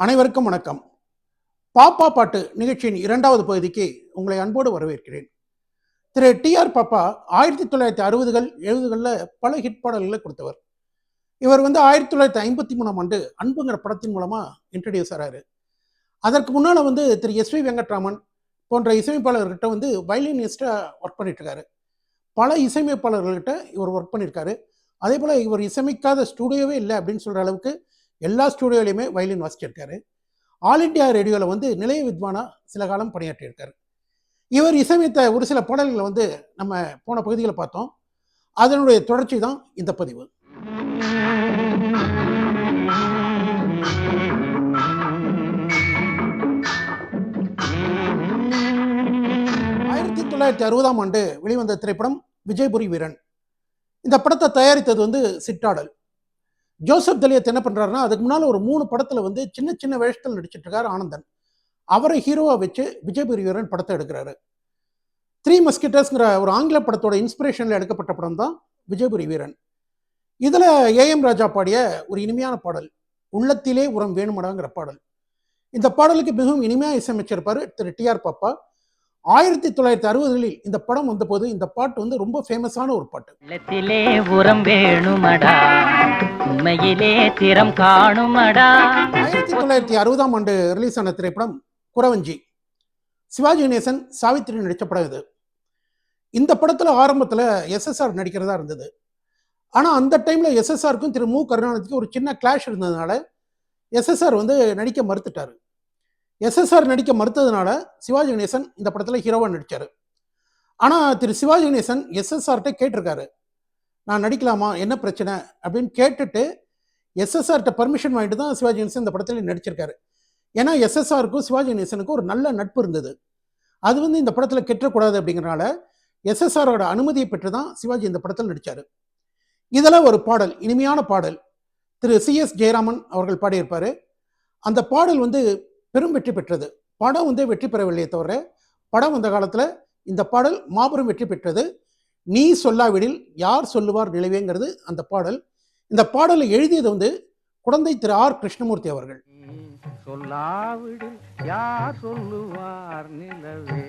அனைவருக்கும் வணக்கம். பாப்பா பாட்டு நிகழ்ச்சியின் இரண்டாவது பகுதிக்கு உங்களை அன்போடு வரவேற்கிறேன். திரு டி ஆர் பாப்பா ஆயிரத்தி தொள்ளாயிரத்தி அறுபதுகள் எழுபதுகளில் பல ஹிட் பாடல்களை கொடுத்தவர். இவர் வந்து ஆயிரத்தி தொள்ளாயிரத்தி ஐம்பத்தி மூணாம் ஆண்டு அன்புங்கிற படத்தின் மூலமாக இன்ட்ரடியூஸ் ஆகிறாரு அதற்கு முன்னால் வந்து திரு எஸ் வி வெங்கட்ராமன் போன்ற இசையமைப்பாளர்கிட்ட வந்து வயலினிஸ்டாக ஒர்க் பண்ணிட்டு இருக்காரு பல இசையமைப்பாளர்கள்கிட்ட இவர் ஒர்க் பண்ணியிருக்காரு அதே போல் இவர் இசையமைக்காத ஸ்டூடியோவே இல்லை அப்படின்னு சொல்கிற அளவுக்கு எல்லா ஸ்டூடியோலையுமே வயலின் வாசிச்சிருக்காரு. ஆல் இண்டியா ரேடியோவில் வந்து நிலைய வித்வானா சில காலம் பணியாற்றியிருக்காரு. இவர் இசையமைத்த ஒரு சில பாடல்களை வந்து நம்ம போன பகுதிகளை பார்த்தோம். அதனுடைய தொடர்ச்சி தான் இந்த பதிவு. ஆயிரத்தி தொள்ளாயிரத்தி அறுபதாம் ஆண்டு வெளிவந்த திரைப்படம் விஜயபுரி வீரன். இந்த படத்தை தயாரித்தது வந்து சிற்றாடல் ஜோசப் தலியத் என்ன பண்றாருன்னா அதுக்கு முன்னால் ஒரு மூணு படத்துல வந்து சின்ன சின்ன வேஷத்தில் நடிச்சிட்டு இருக்காரு ஆனந்தன். அவரை ஹீரோவாக வச்சு விஜய் வீரன் படத்தை எடுக்கிறாரு. த்ரீ மஸ்கிட்டர்ஸ்ங்கிற ஒரு ஆங்கில படத்தோட இன்ஸ்பிரேஷனில் எடுக்கப்பட்ட படம் தான் விஜயபுரி வீரன் இதில் ஏஎம் ராஜா பாடிய ஒரு இனிமையான பாடல் உள்ளத்திலே உரம் வேணுமடாங்கிற பாடல். இந்த பாடலுக்கு மிகவும் இனிமையாக இசையமைச்சிருப்பார் திரு டி ஆர் பாப்பா. ஆயிரத்தி தொள்ளாயிரத்தி அறுபதுகளில் இந்த படம் வந்தபோது இந்த பாட்டு வந்து ரொம்ப ஃபேமஸான ஒரு பாட்டு. உள்ளத்திலே உரம் வேணுமடா. உண்மையிலே திறம் காணுமடா. ஆயிரத்தி தொள்ளாயிரத்தி அறுபதாம் ஆண்டு ரிலீஸ் ஆன திரைப்படம் குறவஞ்சி. சிவாஜி கணேசன் சாவித்திரி நடித்த படம் இது. இந்த படத்தில் ஆரம்பத்தில் எஸ்எஸ்ஆர் நடிக்கிறதா இருந்தது. ஆனால் அந்த டைமில் எஸ்எஸ்ஆருக்கும் திரு மு கருணாநிதிக்கும் ஒரு சின்ன கிளாஷ் இருந்ததுனால எஸ்எஸ்ஆர் வந்து நடிக்க மறுத்துட்டார். எஸ்எஸ்ஆர் நடிக்க மறுத்ததுனால சிவாஜி கணேசன் இந்த படத்தில் ஹீரோவாக நடித்தார் ஆனால் திரு சிவாஜி கணேசன் எஸ்எஸ்ஆர்கிட்ட கேட்டிருக்காரு. நான் நடிக்கலாமா? என்ன பிரச்சனை? அப்படின்னு கேட்டுட்டு எஸ்எஸ்ஆர்கிட்ட பர்மிஷன் வாங்கிட்டு தான் சிவாஜி கணேசன் இந்த படத்தில் நடிச்சிருக்காரு. ஏன்னா எஸ்எஸ்ஆருக்கும் சிவாஜி கணேசனுக்கும் ஒரு நல்ல நட்பு இருந்தது. அது வந்து இந்த படத்தில் கெட்டக்கூடாது அப்படிங்கிறனால எஸ்எஸ்ஆரோட அனுமதியை பெற்று தான் சிவாஜி இந்த படத்தில் நடித்தார் இதெல்லாம் ஒரு பாடல் இனிமையான பாடல். திரு சி எஸ் ஜெயராமன் அவர்கள் பாடியிருப்பார். அந்த பாடல் வந்து பெரும் வெற்றி பெற்றது. படம் வந்து வெற்றி பெறவில்லையே தவிர படம் வந்த காலத்தில் இந்த பாடல் மாபெரும் வெற்றி பெற்றது. நீ சொல்லாவிடில் யார் சொல்லுவார் நிலவேங்கிறது அந்த பாடல். இந்த பாடலை எழுதியது வந்து குழந்தை திரு ஆர். கிருஷ்ணமூர்த்தி அவர்கள். சொல்லாவிடில் யார் சொல்லுவார் நிலவே?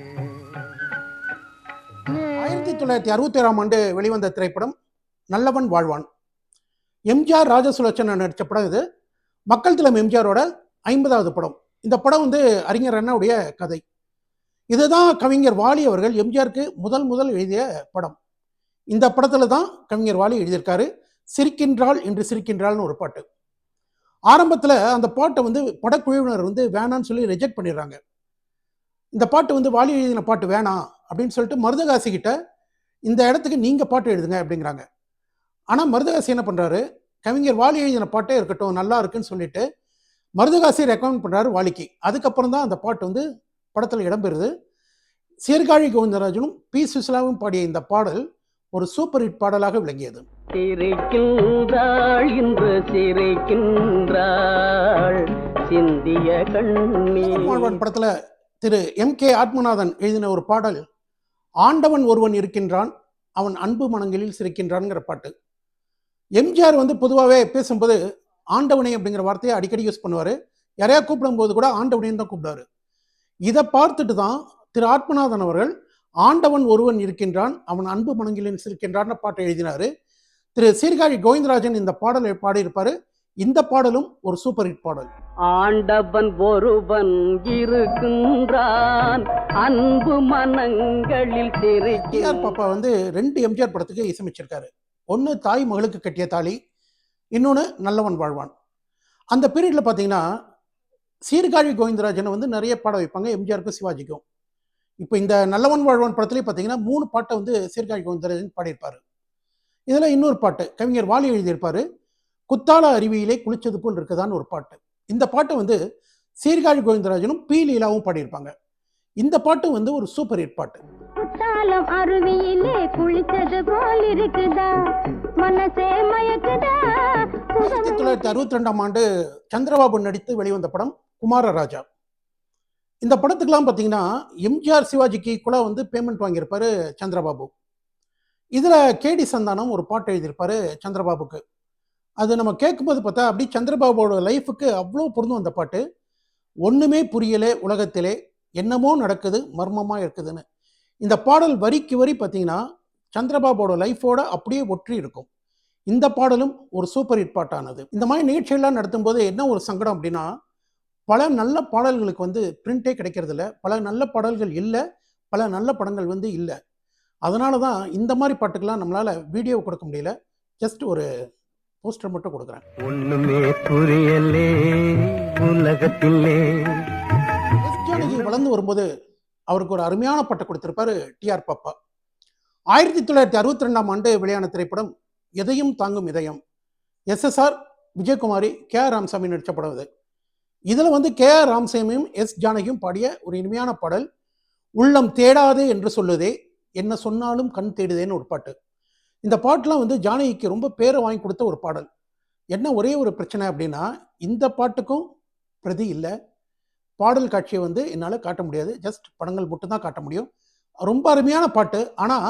ஆயிரத்தி தொள்ளாயிரத்தி அறுபத்தி ஏழாம் ஆண்டு வெளிவந்த திரைப்படம் நல்லவன் வாழ்வான். எம்ஜிஆர் ராஜசுலட்சன் நடித்த படம் இது. மக்கள் திலம் எம்ஜிஆரோட ஐம்பதாவது படம். இந்த படம் வந்து அறிஞர் அண்ணாவுடைய கதை. இதுதான் கவிஞர் வாலி அவர்கள் எம்ஜிஆருக்கு முதல் முதல் எழுதிய படம். இந்த படத்தில் தான் கவிஞர் வாலி எழுதியிருக்காரு. சிரிக்கின்றாள் என்று சிரிக்கின்றாள்னு ஒரு பாட்டு. ஆரம்பத்தில் அந்த பாட்டை வந்து படக்குழுவினர் வந்து வேணான்னு சொல்லி ரிஜெக்ட் பண்ணிடுறாங்க. இந்த பாட்டு வந்து வாலி எழுதின பாட்டு வேணாம் அப்படின்னு சொல்லிட்டு மருதகாசி கிட்ட இந்த இடத்துக்கு நீங்கள் பாட்டு எழுதுங்க அப்படிங்கிறாங்க. ஆனால் மருதகாசி என்ன பண்ணுறாரு கவிஞர் வாலி எழுதின பாட்டே இருக்கட்டும் நல்லா இருக்குன்னு சொல்லிட்டு மருதகாசி ரெக்கமெண்ட் பண்ணுறாரு வாலிக்கு. அதுக்கப்புறம் தான் அந்த பாட்டு வந்து படத்தில் இடம்பெறுது. சீர்காழி கோவிந்தராஜனும் பி. சுசிலாவும் பாடிய இந்த பாடல் ஒரு சூப்பர் ஹிட் பாடலாக விளங்கியது. சிரிக்கின்றாள் இன்று சிரிக்கின்றாள் சிந்திய கண்ணீர். வாழ்வான் படத்துல திரு. எம். கே. ஆத்மநாதன் எழுதின ஒரு பாடல் ஆண்டவன் ஒருவன் இருக்கின்றான் அவன் அன்பு மனங்களில் சிரிக்கின்றான்ங்கிற பாட்டு. எம்ஜிஆர் வந்து பொதுவாகவே பேசும்போது ஆண்டவனே அப்படிங்கிற வார்த்தையை அடிக்கடி யூஸ் பண்ணுவார். யாரையா கூப்பிடும்போது கூட ஆண்டவனேன்னு தான் கூப்பிடுவாரு. இதை பார்த்துட்டு தான் திரு ஆத்மநாதன் அவர்கள் ஆண்டவன் ஒருவன் இருக்கின்றான் அவன் அன்பு மனங்களில் சிரிக்கின்றான்னு பாட்டை எழுதினாரு. திரு சீர்காழி கோவிந்தராஜன் இந்த பாடலை பாடியிருப்பாரு. இந்த பாடலும் ஒரு சூப்பர் ஹிட் பாடல். ஆண்டவன் ஒருவன் இருக்கின்றான் அன்பு மனங்களில் பாப்பா வந்து ரெண்டு எம்ஜிஆர் படத்துக்கு இசையமைச்சிருக்காரு. ஒன்று தாய் மகளுக்கு கட்டிய தாலி இன்னொன்று நல்லவன் வாழ்வான். அந்த பீரியடில் பார்த்தீங்கன்னா சீர்காழி கோவிந்தராஜனை வந்து நிறைய பாட வைப்பாங்க. எம்ஜிஆருக்கும் சிவாஜிக்கும். இப்போ இந்த நல்லவன் வாழ்வான் படத்துலேயே பார்த்தீங்கன்னா மூணு பாட்டை வந்து சீர்காழி கோவிந்தராஜன் பாடியிருப்பார். இதில் இன்னொரு பாட்டு கவிஞர் வாலி எழுதியிருப்பார் குத்தால அருவியிலே குளிச்சது போல் இருக்குதான்னு ஒரு பாட்டு. இந்த பாட்டை வந்து சீர்காழி கோவிந்தராஜனும் பி. லீலாவும் பாடியிருப்பாங்க. இந்த பாட்டு வந்து ஒரு சூப்பர் ஹிட் பாட்டு. குத்தாலம் அருவியிலே குளிச்சது போல் இருக்குதா? மனசே மயக்குதா தொள்ளாயிரத்தி அறுபத்தி ரெண்டாம் ஆண்டு சந்திரபாபு நடித்து வெளிவந்த படம் குமாரராஜா. இந்த படத்துக்கெல்லாம் பார்த்தீங்கன்னா எம்ஜிஆர் சிவாஜிக்கு ஈக்குவலாக வந்து பேமெண்ட் வாங்கியிருப்பாரு சந்திரபாபு. இதில் கேடி சந்தானம் ஒரு பாட்டு எழுதியிருப்பாரு சந்திரபாபுக்கு. அது நம்ம கேட்கும்போது பார்த்தா அப்படி சந்திரபாபுவோட லைஃபுக்கு அவ்வளோ பொருந்தும் அந்த பாட்டு. ஒண்ணுமே புரியலே உலகத்திலே என்னமோ நடக்குது மர்மமா இருக்குதுன்னு. இந்த பாடல் வரிக்கு வரி பார்த்தீங்கன்னா சந்திரபாபுவோட லைஃபோட அப்படியே ஒற்றி இருக்கும். இந்த பாடலும் ஒரு சூப்பர் ஹிட் பாட்டானது. இந்த மாதிரி நிகழ்ச்சியெல்லாம் நடத்தும்போது என்ன ஒரு சங்கடம் அப்படின்னா பல நல்ல பாடல்களுக்கு வந்து பிரிண்டே கிடைக்கிறது இல்ல பல நல்ல பாடல்கள் இல்லை. பல நல்ல படங்கள் வந்து இல்லை. அதனால தான் இந்த மாதிரி பாட்டுக்கெல்லாம் நம்மளால வீடியோ கொடுக்க முடியல. ஜஸ்ட் ஒரு போஸ்டர் மட்டும் கொடுக்குறேன். ஒண்ணுமே புரியலே உலகத்திலே. ஜானகி வளர்ந்து வரும்போது அவருக்கு ஒரு அருமையான பட்டம் கொடுத்திருப்பாரு டிஆர் பாப்பா. ஆயிரத்தி தொள்ளாயிரத்தி அறுபத்தி ரெண்டாம் ஆண்டு வெளியான திரைப்படம் எதையும் தாங்கும் இதயம். SSR Vijayakumari K R Ramasamy நடித்த படம் இது இதில் வந்து கே ஆர் ராமசாமியும் எஸ் ஜானகியும் பாடிய ஒரு இனிமையான பாடல் உள்ளம் தேடாதே என்று சொல்லுதே என்ன சொன்னாலும் கண் தேடுதேன்னு ஒரு பாட்டு. இந்த பாட்டுலாம் வந்து ஜானகிக்கு ரொம்ப பேரை வாங்கி கொடுத்த ஒரு பாடல். என்ன ஒரே ஒரு பிரச்சனை அப்படின்னா இந்த பாட்டுக்கும் பிரதி இல்லை. பாடல் காட்சியை வந்து என்னால் காட்ட முடியாது. ஜஸ்ட் படங்கள் மட்டும்தான் காட்ட முடியும். ரொம்ப அருமையான பாட்டு. ஆனால்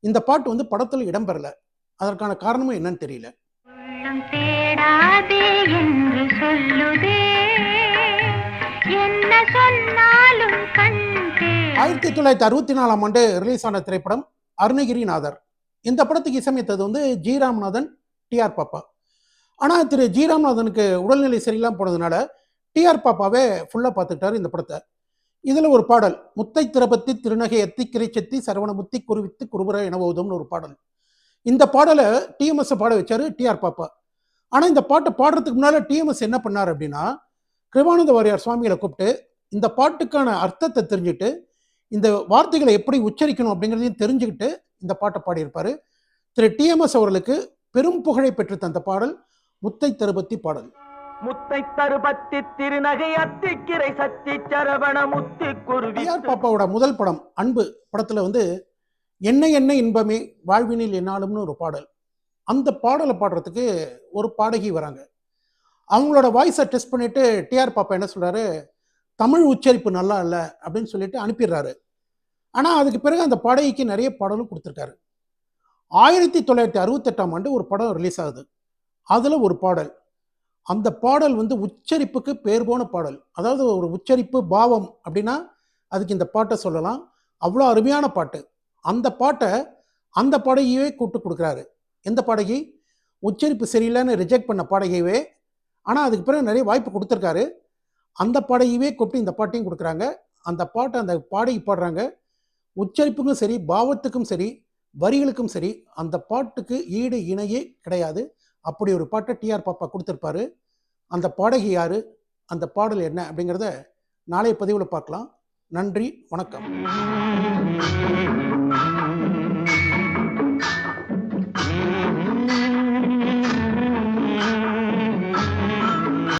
இந்த பாட்டு வந்து படத்தில் இடம்பெறலை அதற்கான காரணமும் என்னன்னு தெரியல. உள்ளம் தேடாதே என்று சொல்லுதே. என்ன சொன்னாலும் கண் தேடாதே. ஆயிரத்தி தொள்ளாயிரத்தி அறுபத்தி நாலாம் ஆண்டு ரிலீஸ் ஆன திரைப்படம் அருணகிரிநாதர். இந்த படத்துக்கு இசையமைத்தது வந்து ஜி ராமநாதன் டிஆர் பாப்பா. ஆனால் திரு ஜி ராமநாதனுக்கு உடல்நிலை சரியில்லாம போனதுனால டிஆர் பாப்பாவே ஃபுல்லாக பார்த்துக்கிட்டாரு இந்த படத்தை. இதில் ஒரு பாடல் முத்தை திரபத்தி திருநகை எத்தி கிரைச்செத்தி சரவண முத்தி குருவித்து குருபுர எனவோதும்னு ஒரு பாடல். இந்த பாடலை டிஎம்எஸ் பாட வச்சாரு டிஆர் பாப்பா. ஆனால் இந்த பாட்டை பாடுறதுக்கு முன்னால் டிஎம்எஸ் என்ன பண்ணார் அப்படின்னா கிருபானந்த வாரியார் சுவாமிகளை கூப்பிட்டு இந்த பாட்டுக்கான அர்த்தத்தை தெரிஞ்சுட்டு இந்த வார்த்தைகளை எப்படி உச்சரிக்கணும் அப்படிங்கிறதையும் தெரிஞ்சுக்கிட்டு இந்த பாட்டை பாடியிருப்பாரு. திரு டிஎம்எஸ் அவர்களுக்கு பெரும் புகழை பெற்று தந்த பாடல் முத்தை தருபத்தி பாடல். முத்தை தருபத்தி திருநகை அத்திக்கிரை சத்தி சரவண முத்தி குருவி பாப்பாவோட முதல் படம் அன்பு படத்துல வந்து என்ன என்ன இன்பமே வாழ்வினில் என்னாலும்னு ஒரு பாடல். அந்த பாடலை பாடுறதுக்கு ஒரு பாடகி வராங்க. அவங்களோட வாய்ஸை டெஸ்ட் பண்ணிட்டு டிஆர் பாப்பா என்ன சொல்கிறாரு தமிழ் உச்சரிப்பு நல்லா இல்லை அப்படின்னு சொல்லிட்டு அனுப்பிடுறாரு. ஆனால் அதுக்கு பிறகு அந்த பாடகிக்கு நிறைய பாடலும் கொடுத்துருக்காரு. ஆயிரத்தி தொள்ளாயிரத்தி அறுபத்தெட்டாம் ஆண்டு ஒரு படம் ரிலீஸ் ஆகுது. அதில் ஒரு பாடல். அந்த பாடல் வந்து உச்சரிப்புக்கு பேர் போன பாடல். அதாவது ஒரு உச்சரிப்பு பாவம் அப்படின்னா அதுக்கு இந்த பாட்டை சொல்லலாம். அவ்வளோ அருமையான பாட்டு. அந்த பாட்டை அந்த பாடகியவே கூப்பிட்டு கொடுக்குறாரு. எந்த பாடகி? உச்சரிப்பு சரியில்லைன்னு ரிஜெக்ட் பண்ண பாடகியவே. ஆனால் அதுக்கு பிறகு நிறைய வாய்ப்பு கொடுத்துருக்காரு. அந்த பாடகியவே கூப்பிட்டு இந்த பாட்டையும் கொடுக்குறாங்க. அந்த பாட்டை அந்த பாடகி பாடுறாங்க. உச்சரிப்புக்கும் சரி பாவத்துக்கும் சரி வரிகளுக்கும் சரி அந்த பாட்டுக்கு ஈடு இணையே கிடையாது. அப்படி ஒரு பாட்டை டிஆர் பாப்பா கொடுத்துருப்பாரு. அந்த பாடகி யார்? அந்த பாடல் என்ன அப்படிங்கிறத நாளைய பதிவில் பார்க்கலாம். நன்றி வணக்கம்.